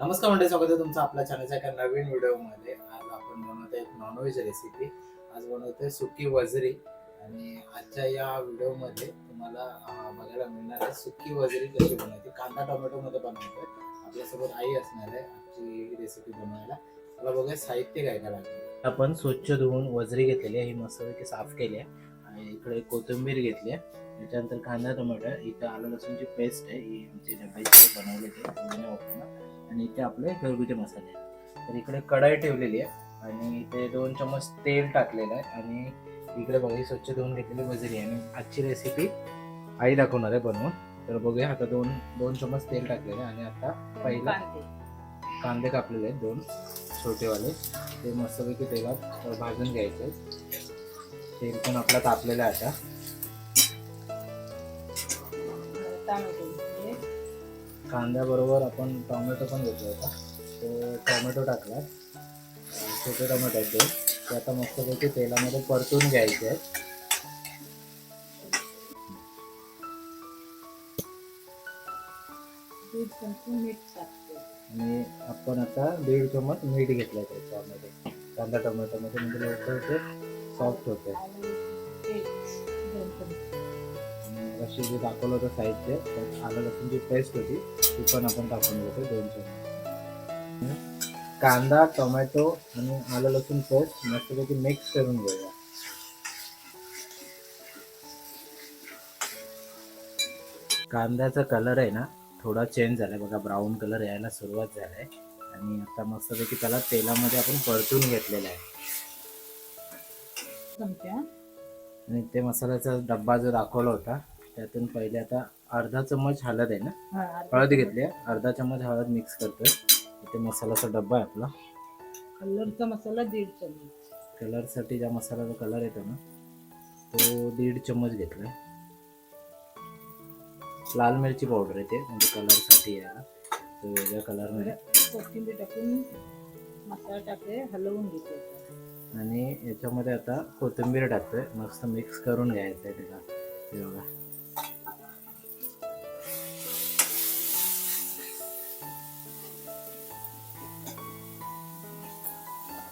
नमस्कार मंडळी स्वागत आहे तुमचं आपल्या चॅनलच्या एका नवीन व्हिडिओमध्ये. आज आपण बनवतो एक नॉनव्हेज रेसिपी आज बनवतोय सुकी वजरी. आणि आजच्या या व्हिडिओमध्ये तुम्हाला बघायला मिळणार आहे सुकी वजरी कशी बनवायची. कांदा टोमॅटोमध्ये बनवतोय. आपल्यासोबत आई असणार आहे आजची रेसिपी बनवायला. मला बघूया साहित्य काय काय लागतं. आपण स्वच्छ धुवून वजरी घेतलेली आहे. ही मस्तपैकी साफ केली आहे. आणि इकडे कोथिंबीर घेतली आहे. त्याच्यानंतर कांदा टोमॅटो इथं आलं लसूणची पेस्ट आहे. ही आमची डब्याची बनवलेली आहे. आणि इथे आपले घरगुती मसाले आहेत. तर इकडे कढाई ठेवलेली आहे आणि इथे दोन चमच तेल टाकलेलं आहे आणि इकडे बघा स्वच्छ धुवून घेतलेली वजरी आहे. आणि आजची रेसिपी आई दाखवणार आहे बनवून. तर बघूया आता दोन दोन चमच तेल टाकलेलं आहे आणि आता पहिला कांदे. कापलेले आहेत दोन छोटेवाले. ते मस्तपैकी तेलात भाजून घ्यायचे. तेल पण आपला तापलेलं आहे आता. कांद्याबरोबर आपण टोमॅटो पण घेतला होता. तो टोमॅटो टाकला. छोटे टोमॅटो आहेत ते. ते आता मस्तपैकी तेलामध्ये परतून घ्यायचे आहेत. आणि आपण आता दीड चमच मीठ घेतलं त्याच्यामध्ये कांदा टोमॅटोमध्ये म्हणजे लवकर ते सॉफ्ट होते. अशी जे दाखवलं होतं साहित्य त्यात आलं लसूणची पेस्ट होती ती पण आपण टाकून घेतो दोन चमच कांदा टोमॅटो आणि आलं लसूण पेस्ट मस्तपैकी मिक्स करून घेऊया. कांद्याचा कलर आहे ना थोडा चेंज झालाय. बघा ब्राऊन कलर यायला सुरुवात झालाय. आणि आता मस्तपैकी त्याला तेलामध्ये आपण परतून घेतलेला आहे. आणि ते मसाल्याचा डब्बा जो दाखवला होता त्यातून पहिले आता अर्धा चम्मच हळद आहे ना? हळद घेतली आहे. अर्धा चम्मच हळद मिक्स करतोय. इथे मसाल्याचा डब्बा आहे आपला. कलरचा मसाला दीड चमच कलरसाठी ज्या मसाल्याचा कलर येतो ना तो दीड चम्मच घेतलाय लाल मिरची पावडर आहे ते म्हणजे कलरसाठी याला तो वेगळ्या कलरमध्ये कोथिंबीर टाकून मसाला टाकले हलवून घेते आणि याच्यामध्ये आता कोथिंबीर टाकतोय. मस्त मिक्स करून घ्यायचं आहे त्याला. हे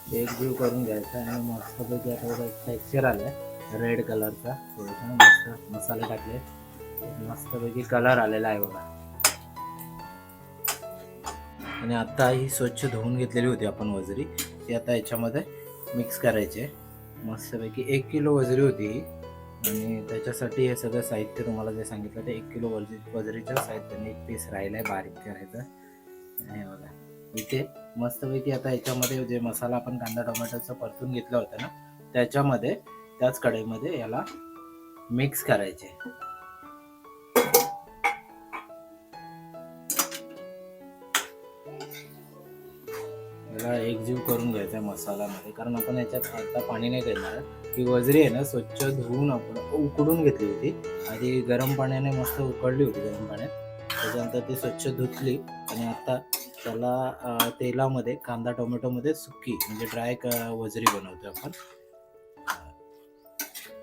एक एकजीव करून घ्यायचा आणि मस्तपैकी आता बघा एक टेक्स्चर आलाय. रेड कलरचा थोडासा मस्त मसाले टाकले. मस्तपैकी कलर आलेला आहे बघा. आणि आता ही स्वच्छ धुवून घेतलेली होती आपण वजरी. ती आता याच्यामध्ये मिक्स करायचे मस्तपैकी एक किलो वजरी होती ही. आणि त्याच्यासाठी हे सगळं साहित्य तुम्हाला जे सांगितलं ते एक किलो वजरी वजरीच्या साहित्याने एक पीस राहिलाय बारीक करायचं. हे बघा. इथे मस्तपैकी आता याच्यामध्ये जे मसाला आपण कांदा टोमॅटोचा परतून घेतला होता ना त्याच्यामध्ये त्याच कढईमध्ये याला मिक्स करायचे. याला एकजीव करून घ्यायचा आहे मसाल्यामध्ये कारण आपण याच्यात आता पाणी नाही करणार ही वजरी आहे ना स्वच्छ धुवून आपण उकडून घेतली होती. आधी गरम पाण्याने मस्त उकडली होती गरम पाण्यात. त्याच्यानंतर ती स्वच्छ धुतली आणि आता त्याला तेलामध्ये कांदा टोमॅटोमध्ये सुकी म्हणजे ड्राय वजरी बनवतो आपण.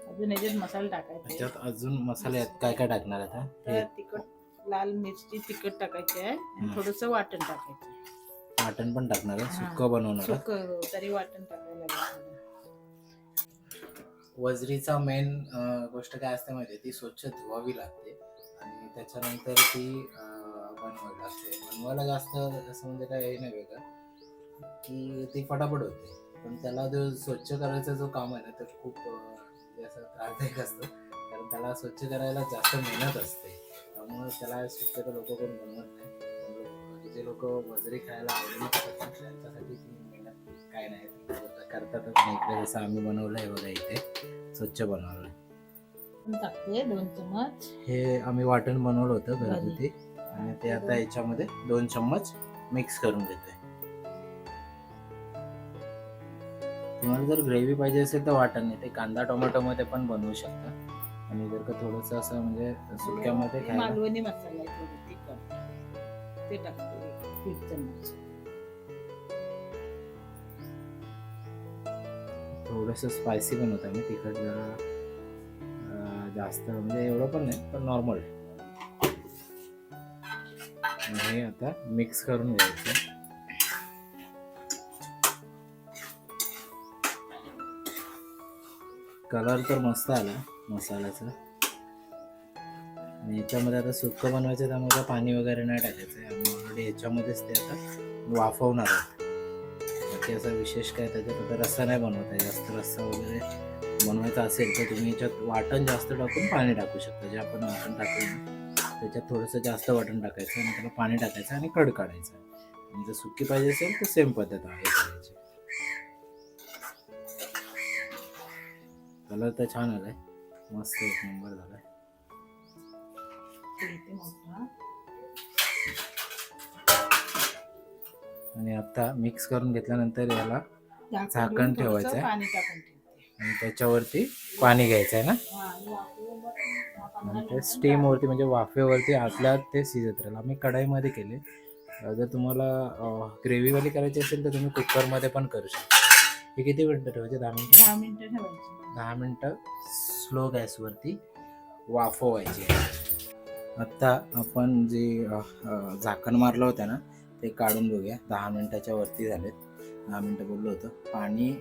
अजून याच्यात मसाला टाकायचा. त्याच्यात अजून मसाले आहेत. काय काय टाकणार आता? हे. तर तिखट लाल मिरची तिखट टाकायची आहे आणि हं. थोडस वाटण टाकायचं. मटण पण टाकणार आहे. हा. सुक्क बनवणार आहे. सुक तरी वाटण टाकायला लागेल. वजरीचा मेन गोष्ट काय असते माहिती ती स्वच्छ धुवावी लागते. आणि त्याच्यानंतर ती अं, लागते बनवायला जास्त असं म्हणजे काय हे नाही वेगळं की ती फटाफट होते. पण त्याला जो स्वच्छ करायचा जो काम आहे ना ते खूप म्हणजे असं त्रासदायक असतं. कारण त्याला स्वच्छ करायला जास्त मेहनत असते. त्यामुळे त्याला शक्यतो लोक कोण बनवत नाही. जे लोक वजरी खायला त्यांच्यासाठी ती मेहनत काय नाही. करतातच नाही. इकडे जसं आम्ही बनवलं आहे बघा इथे. स्वच्छ बनवलं दोन चमच हे आम्ही वाटण बनवलं होतं घरगुती. आणि ते आता याच्यामध्ये दोन चम्मच मिक्स करून घेतोय. तुम्हाला जर ग्रेव्ही पाहिजे असेल तर वाटण नाही ते कांदा टोमॅटो मध्ये पण बनवू शकता. आणि जर का थोडस असं म्हणजे सुक्यामध्ये खायला मालवणी मसाला आहे थोडं तिखट. ते टाकते दीड चमच थोडस स्पायसी पण होतं मी तिखट जरा अं, जास्त म्हणजे एवढं पण नाही पण नॉर्मल आणि हे आता. मिक्स करून घ्यायचं. कलर तर मस्त आला मसाल्याचा. आणि याच्यामध्ये आता सुक्क बनवायचं त्यामुळे पाणी वगैरे नाही टाकायचं. आहे आम्ही ऑलरेडी याच्यामध्येच ते आता वाफवणार आहोत. बाकी असा विशेष काय त्याच्यात आता रस्सा नाही बनवत आहे. जास्त रस्सा वगैरे बनवायचा असेल तर तुम्ही याच्यात वाटण जास्त टाकून पाणी टाकू शकता. जे आपण वाटण टाकून त्याच्यात थोडंसं जास्त वाटण टाकायचं आणि त्याला पाणी टाकायचं आणि कड काढायचं. आणि जर सुकी पाहिजे असेल तर सेम पद्धत आहे करायची. कलर तर छान आलाय. मस्त एक नंबर झालाय. आणि आता मिक्स करून घेतल्यानंतर याला झाकण ठेवायचं आहे. आणि त्याच्यावरती पाणी घ्यायचं आहे ना? आणि ते मिनिटं स्टीमवरती म्हणजे वाफेवरती आतल्या ते शिजत राहील. आम्ही कढाईमध्ये केले. जर तुम्हाला ग्रेव्हीवाली करायची असेल तर तुम्ही कुकरमध्ये पण करू शकता. हे किती मिनटं ठेवायचे? दहा मिनटं? दहा मिनिटं ठेवायची. दहा मिनटं स्लो गॅसवरती वाफवायची आत्ता आपण जे झाकण मारलं होतं ना ते काढून बघूया. दहा मिनटाच्या वरती झालेत. दहा मिनटं बोललो होतं. पाणी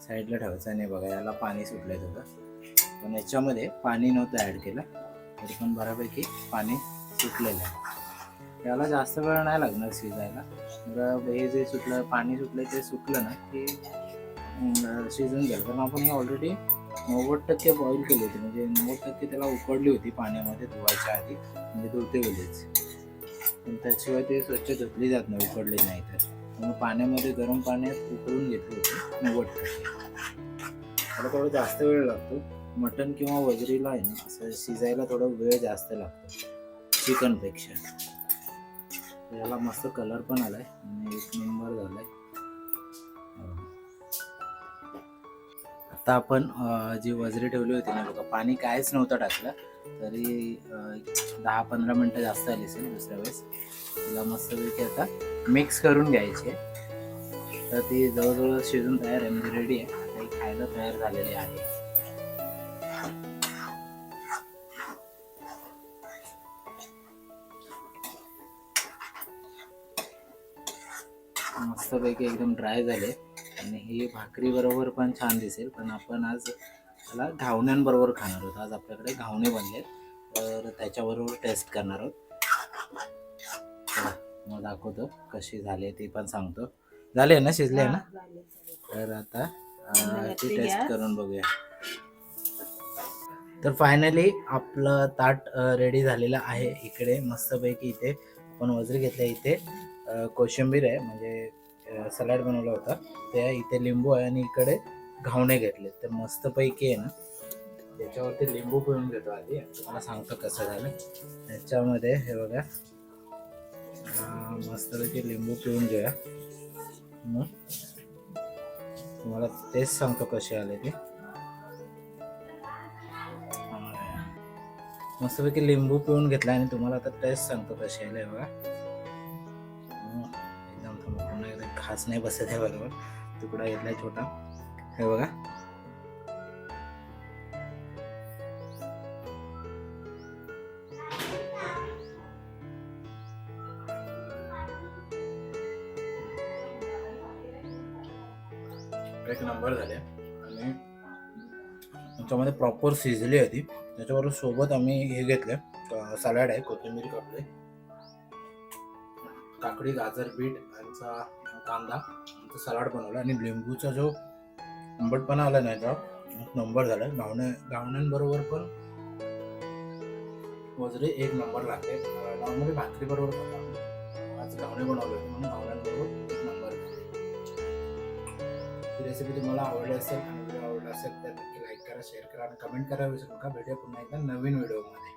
साईडला ठेवायचं आणि बघा याला पाणी सुटलंय होतं पण याच्यामध्ये पाणी नव्हतं ॲड केलं. तरी पण बऱ्यापैकी पाणी सुटलेलं आहे. याला जास्त वेळ नाही लागणार शिजायला. हे जे सुटलं पाणी सुटलं ते सुटलं ना की शिजून गेलं. कारण आपण हे ऑलरेडी नव्वद टक्के बॉईल केली होती. म्हणजे नव्वद टक्के त्याला उकडली होती पाण्यामध्ये धुवायच्या आधी. म्हणजे धुते गेलीच पण त्याशिवाय ते स्वच्छ धुतली जात नाही उकडली नाही तर. मग पाण्यामध्ये गरम पाण्यात उकळून घेतली होती नव्वद त्याला थोडं जास्त वेळ लागतो. मटन किंवा वजरीला आहे ना असं शिजायला थोडा वेळ जास्त लागतो चिकनपेक्षा. याला मस्त कलर पण आलाय आणि एक नंबर झालाय. आता आपण जी वजरी ठेवली होती ना बघा पाणी कायच नव्हतं टाकलं तरी दहा पंधरा मिनटं जास्त आली असेल दुसऱ्या वेळेस. तिला मस्तपैकी आता मिक्स करून घ्यायचे. तर ती जवळजवळ शिजून तयार आहे म्हणजे रेडी आहे. खायला तयार झालेली आहे. मस्तपैकी एकदम ड्राय झाले. आणि ही भाकरी बरोबर पण छान दिसेल पण आपण आज त्याला घावण्यांबरोबर खाणार आहोत. आज आपल्याकडे घावणे बनले तर त्याच्याबरोबर टेस्ट करणार आहोत. मग दाखवतो कशी झाली ती पण सांगतो. झाले ना शिजले ना. तर आता ती टेस्ट. करून बघूया. तर फायनली आपलं ताट रेडी झालेलं आहे इकडे मस्तपैकी इथे. आपण वजरी घेतल्या इथे. कोशिंबीर आहे म्हणजे सलाड बनवला होता. त्या इथे लिंबू आहे आणि इकडे घावणे घेतले. तर मस्तपैकी आहे ना? त्याच्यावरती लिंबू पिळून घेतो आधी. तुम्हाला सांगतो कसं झालं. त्याच्यामध्ये हे बघा. मस्तपैकी लिंबू पिळून घेऊया. मग तुम्हाला तेच सांगतो कसे आले ते. मस्तपैकी लिंबू पिळून घेतला आणि तुम्हाला आता टेस्ट सांगतो कसे आले बघा. एकदम पुन्हा एकदा खास नाही बसत आहे बरोबर. तुकडा घेतलाय छोटा. हे बघा. एक नंबर झाले. आणि त्याच्यामध्ये प्रॉपर शिजली होती त्याच्याबरोबर सोबत आम्ही हे घेतलं सलाड आहे कोथिंबीर कापले काकडी गाजर बीट यांचा कांदा यांचा सलाड बनवला. आणि लिंबूचा जो आंबटपणा आला नाही तो एक नंबर झाला. गावण्या गावण्यांबरोबर पण वजरी एक नंबर लागते. नॉर्मली भाकरीबरोबर आज गावणे बनवले होते म्हणून गावण्यांबरोबर एक नंबर ही रेसिपी तुम्हाला आवडली असेल आणि व्हिडिओ आवडला असेल तर नक्की लाईक करा शेअर करा आणि कमेंट करा. विसरू नका भेटूया पुन्हा एकदा नवीन व्हिडिओमध्ये